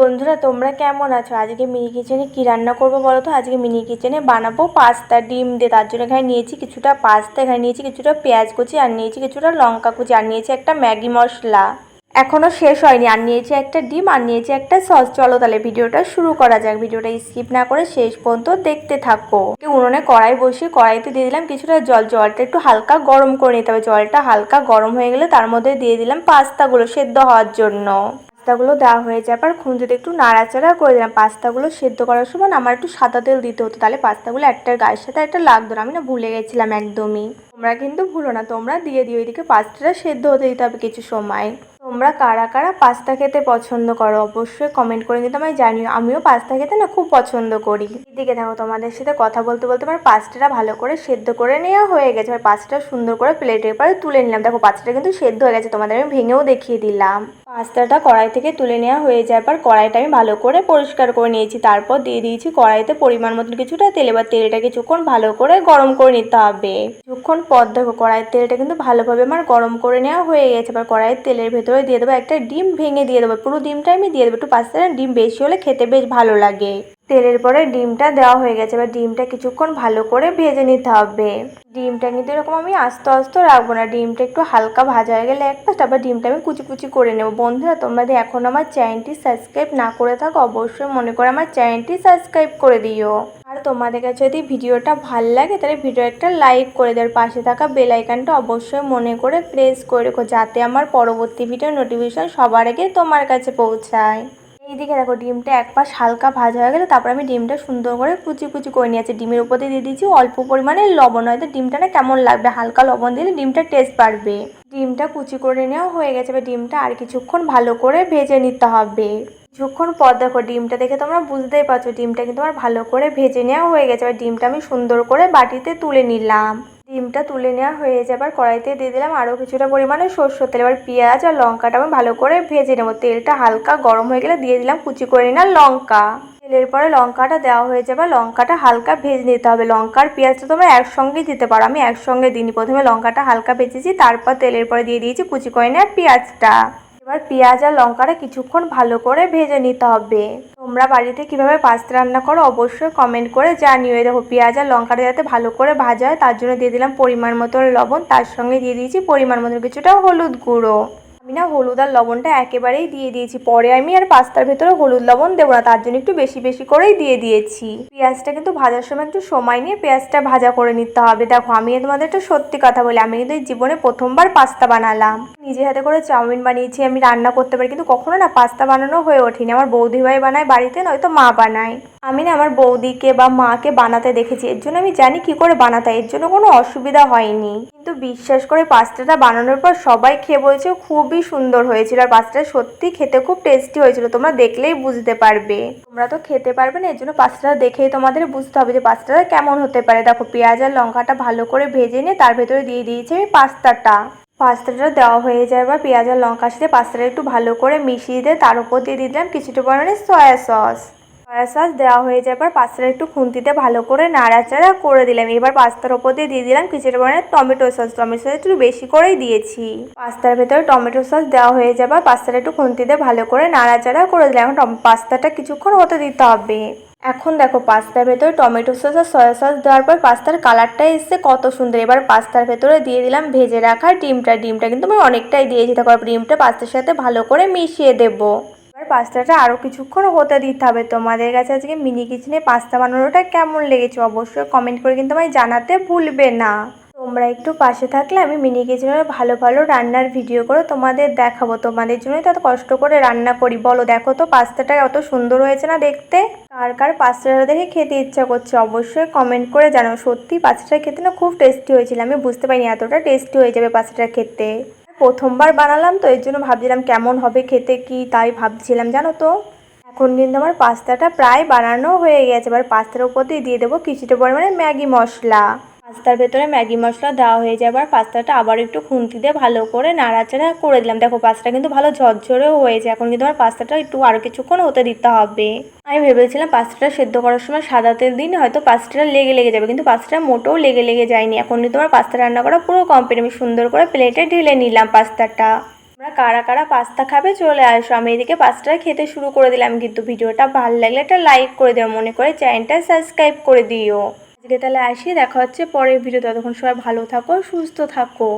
বন্ধুরা, তোমরা কেমন আছো? আজকে মিনি কিচেনে কী রান্না করব বলো তো? আজকে মিনি কিচেনে বানাবো পাস্তা, ডিম দিয়ে। তার জন্য এখানে নিয়েছি কিছুটা পাস্তা, এখানে নিয়েছি কিছুটা পেঁয়াজ কুচি, আর নিয়েছি কিছুটা লঙ্কা কুচি, আর নিয়েছি একটা ম্যাগি মশলা। এখনও শেষ হয়নি। আর নিয়েছি একটা ডিম, আর নিয়েছি একটা সস। চলো তাহলে ভিডিওটা শুরু করা যাক। ভিডিওটা স্কিপ না করে শেষ পর্যন্ত দেখতে থাকো। উনুনে কড়াই বসিয়ে কড়াইতে দিয়ে দিলাম কিছুটা জল। জলটা একটু হালকা গরম করে নিতে হবে। জলটা হালকা গরম হয়ে গেলে তার মধ্যে দিয়ে দিলাম পাস্তাগুলো সেদ্ধ হওয়ার জন্য। পাস্তাগুলো দেওয়া হয়ে যাবার খুঁজতে একটু নাড়াচাড়া করে দিলাম, পাস্তাগুলো সেদ্ধ করার সময় আমার একটু সাদা তেল দিতে হতো। তাহলে পাস্তাগুলো একটার গায়ের সাথে একটা লাগতো না, আমি না ভুলে গেছিলাম একদমই। তোমরা কিন্তু ভুলো না, তোমরা দিয়ে দিও ওইদিকে পাস্তাটা সেদ্ধ হতে দিতে হবে কিছু সময়। তোমরা কারা কারা পাস্তা খেতে পছন্দ করো অবশ্যই কমেন্ট করে কিন্তু আমায় জানিও। আমিও পাস্তা খেতে না খুব পছন্দ করি। এদিকে দেখো, তোমাদের সাথে কথা বলতে বলতে আমার পাস্তাটা ভালো করে সেদ্ধ করে নেওয়া হয়ে গেছে। এবার পাস্তাটা সুন্দর করে প্লেটের পরে তুলে নিলাম। দেখো, পাস্তাটা কিন্তু সেদ্ধ হয়ে গেছে, তোমাদের আমি ভেঙেও দেখিয়ে দিলাম। পাস্তাটা কড়াই থেকে তুলে নেওয়া হয়ে যায় পর কড়াইটা আমি ভালো করে পরিষ্কার করে নিয়েছি। তারপর দিয়ে দিয়েছি কড়াইতে পরিমাণ মতন কিছুটা তেল। এবার তেলটা কিছুক্ষণ ভালো করে গরম করে নিতে হবে। কিছুক্ষণ পর দেখো কড়াইয়ের তেলটা কিন্তু ভালোভাবে আমার গরম করে নেওয়া হয়ে গেছে। এবার কড়াইয়ের তেলের ভেতরে দিয়ে দেবো একটা ডিম ভেঙে দিয়ে দেবো। পুরো ডিমটা আমি দিয়ে দেবো। একটু পাস্তাটা ডিম বেশি হলে খেতে বেশ ভালো লাগে। তেলের পরে ডিমটা দেওয়া হয়ে গেছে। এবার ডিমটা কিছুক্ষণ ভালো করে ভেজে নিতে হবে। ডিমটা কিন্তু এরকম আমি আস্তে আস্তে রাখব না। ডিমটা একটু হালকা ভাজা হয়ে গেলে এক পাশ তারপর ডিমটা আমি কুচি কুচি করে নেব। বন্ধুরা, তোমরা যদি এখন আমার চ্যানেলটি সাবস্ক্রাইব না করে থাকো, অবশ্যই মনে করে আমার চ্যানেলটি সাবস্ক্রাইব করে দিও। আর তোমাদের কাছে যদি ভিডিওটা ভালো লাগে, তাহলে ভিডিও একটা লাইক করে দেওয়ার পাশে থাকা বেল আইকনটা অবশ্যই মনে করে প্রেস করে রেখো, যাতে আমার পরবর্তী ভিডিও নোটিফিকেশন সবার আগে তোমার কাছে পৌঁছায়। এইদিকে দেখো ডিমটা এক পাশ হালকা ভাজা হয়ে গেলে, তারপর আমি ডিমটা সুন্দর করে কুচি কুচি করে নিয়েছি। ডিমের উপরে দিয়ে দিয়েছি অল্প পরিমাণে লবণ, হয়তো ডিমটা না কেমন লাগবে, হালকা লবণ দিলে ডিমটা টেস্ট বাড়বে। ডিমটা কুচি করে নেওয়া হয়ে গেছে, এবার ডিমটা আর কিছুক্ষণ ভালো করে ভেজে নিতে হবে। কিছুক্ষণ পর দেখো ডিমটা দেখে তোমরা বুঝতেই পারছ, ডিমটা কিন্তু আমার ভালো করে ভেজে নেওয়া হয়ে গেছে। এবার ডিমটা আমি সুন্দর করে বাটিতে তুলে নিলাম। ডিমটা তুলে নেওয়া হয়ে যাবার কড়াইতে দিয়ে দিলাম আরও কিছুটা পরিমাণে সর্ষের তেল, এবার পেঁয়াজ আর লঙ্কাটা আমি ভালো করে ভেজে নেব। তেলটা হালকা গরম হয়ে গেলে দিয়ে দিলাম কুচি করে না লঙ্কা। তেলের পরে লঙ্কাটা দেওয়া হয়ে যাবে, লঙ্কাটা হালকা ভেজে নিতে হবে। লঙ্কার পেঁয়াজটা তোমরা একসঙ্গেই দিতে পারো, আমি একসঙ্গে দিইনি। প্রথমে লঙ্কাটা হালকা ভেজেছি, তারপর তেলের পরে দিয়ে দিয়েছি কুচি করে নেওয়া পেঁয়াজটা। এবার পেঁয়াজ আর লঙ্কাটা কিছুক্ষণ ভালো করে ভেজে নিতে হবে। তোমরা বাড়িতে কীভাবে পাস্তা রান্না করো অবশ্যই কমেন্ট করে জানিও। এই দেখো, পেঁয়াজ আর লঙ্কাটা যাতে ভালো করে ভাজা হয়, তার জন্য দিয়ে দিলাম পরিমাণ মতো লবণ। তার সঙ্গে দিয়ে দিয়েছি পরিমাণ মতো কিছুটা হলুদ গুঁড়ো। আমি না হলুদ আর লবণটা একেবারেই দিয়ে দিয়েছি। পরে আমি আর পাস্তার ভেতরে হলুদ লবণ দেবো না, তার জন্য একটু বেশি বেশি করেই দিয়ে দিয়েছি। পেঁয়াজটা কিন্তু ভাজার সময় একটু সময় নিয়ে পেঁয়াজটা ভাজা করে নিতে হবে। দেখো, আমি তোমাদের একটা সত্যি কথা বলি, আমি কিন্তু জীবনে প্রথমবার পাস্তা বানালাম। নিজে হাতে করে চাউমিন বানিয়েছি, আমি রান্না করতে পারি, কিন্তু কখনো না পাস্তা বানানো হয়ে ওঠেনি। আমার বৌদি ভাই বানায় বাড়িতে, নয়তো মা বানায়। আমি না আমার বৌদিকে বা মাকে বানাতে দেখেছি, এর জন্য আমি জানি কি করে বানাতে এর জন্য কোনো অসুবিধা হয়নি। কিন্তু বিশ্বাস করে পাস্তাটা বানানোর পর সবাই খেয়ে বলছে, খুবই সুন্দর হয়েছিল। আর পাস্তাটা সত্যি খেতে খুব টেস্টি হয়েছিল, তোমরা দেখলেই বুঝতে পারবে। তোমরা তো খেতে পারবে না, এর জন্য পাস্তাটা দেখেই তোমাদের বুঝতে হবে যে পাস্তাটা কেমন হতে পারে। দেখো, পেঁয়াজ আর লঙ্কাটা ভালো করে ভেজে নিয়ে তার ভেতরে দিয়ে দিয়েছি আমি পাস্তাটা। পাস্তাটা দেওয়া হয়ে যায় বা পেঁয়াজ আর লঙ্কার সাথে পাস্তাটা একটু ভালো করে মিশিয়ে দিয়ে তার উপর দিয়ে দিলাম কিছুটা পরিমাণে সয়া সস সয়া সস দেওয়া হয়ে পর পাস্তাটা একটু খুন্তিতে ভালো করে নাড়াচাড়া করে দিলাম। এবার পাস্তার ওপর দিয়ে দিয়ে দিলাম কিছুটা পরিমাণে টমেটো সস টমেটো সস একটু বেশি করেই দিয়েছি। পাস্তার ভেতরে টমেটো সস দেওয়া হয়ে যাবার পাস্তাটা একটু খুন্তিতে ভালো করে নাড়াচাড়া করে দিলাম। এখন পাস্তাটা কিছুক্ষণ হতে দিতে হবে। এখন দেখো পাস্তার ভেতরে টমেটো সস আর সয়া সস দেওয়ার পর পাস্তার কালারটা এসছে কত সুন্দর। এবার পাস্তার ভেতরে দিয়ে দিলাম ভেজে রাখা ডিমটা। ডিমটা কিন্তু আমি অনেকটাই দিয়েছি। তারপর ডিমটা পাস্তার সাথে ভালো করে মিশিয়ে দেবো। এবার পাস্তাটা আরও কিছুক্ষণ হতে দিতে হবে। তোমাদের কাছে আজকে মিনি কিচেনে পাস্তা বানানোটা কেমন লেগেছে অবশ্যই কমেন্ট করে কিন্তু আমায় জানাতে ভুলবে না। তোমরা একটু পাশে থাকলে আমি মিনি কিচেনের ভালো ভালো রান্নার ভিডিও করে তোমাদের দেখাবো। তোমাদের জন্যই তো এত কষ্ট করে রান্না করি। বলো, দেখো তো পাস্তাটা অত সুন্দর হয়েছে না দেখতে? কার কার পাস্তাটা দেখে খেতে ইচ্ছা করছে অবশ্যই কমেন্ট করে জানাও। সত্যি পাস্তাটা খেতে না খুব টেস্টি হয়েছিল। আমি বুঝতে পারিনি এতটা টেস্টি হয়ে যাবে পাস্তাটা খেতে। প্রথমবার বানালাম তো এর জন্য ভাবছিলাম কেমন হবে খেতে, কি তাই ভাবছিলাম, জানো তো? এখন কিন্তু আমার পাস্তাটা প্রায় বানানো হয়ে গেছে। এবার পাস্তার উপর দিয়ে দিয়ে দেবো কিছুটা পরিমাণে ম্যাগি মশলা। পাস্তার ভেতরে ম্যাগি মশলা দেওয়া হয়ে যাবার পাস্তাটা আবার একটু খুন্তি দিয়ে ভালো করে নাড়াচাড়া করে দিলাম। দেখো, পাস্তাটা কিন্তু ভালো ঝরঝরেও হয়েছে। এখন কিন্তু আমার পাস্তাটা একটু আরও কিছুক্ষণ হতে দিতে হবে। আমি ভেবেছিলাম পাস্তাটা সেদ্ধ করার সময় সাদা তেল দিন হয়তো পাস্তাটা লেগে লেগে যাবে, কিন্তু পাস্তাটা মোটেও লেগে লেগে যায়নি। এখন কিন্তু আমার পাস্তা রান্না করা পুরো কমপ্লিট আমি সুন্দর করে প্লেটে ঢেলে নিলাম পাস্তাটা। আমরা কারা কারা পাস্তা খাবে চলে আসো। আমি এদিকে পাস্তাটা খেতে শুরু করে দিলাম, কিন্তু ভিডিওটা ভালো লাগলে একটা লাইক করে দিও। মনে করে চ্যানেলটা সাবস্ক্রাইব করে দিও। আজকে তাহলে আসি দেখা হচ্ছে পরের ভিডিও ততক্ষণ সবাই ভালো থাকো সুস্থ থাকো।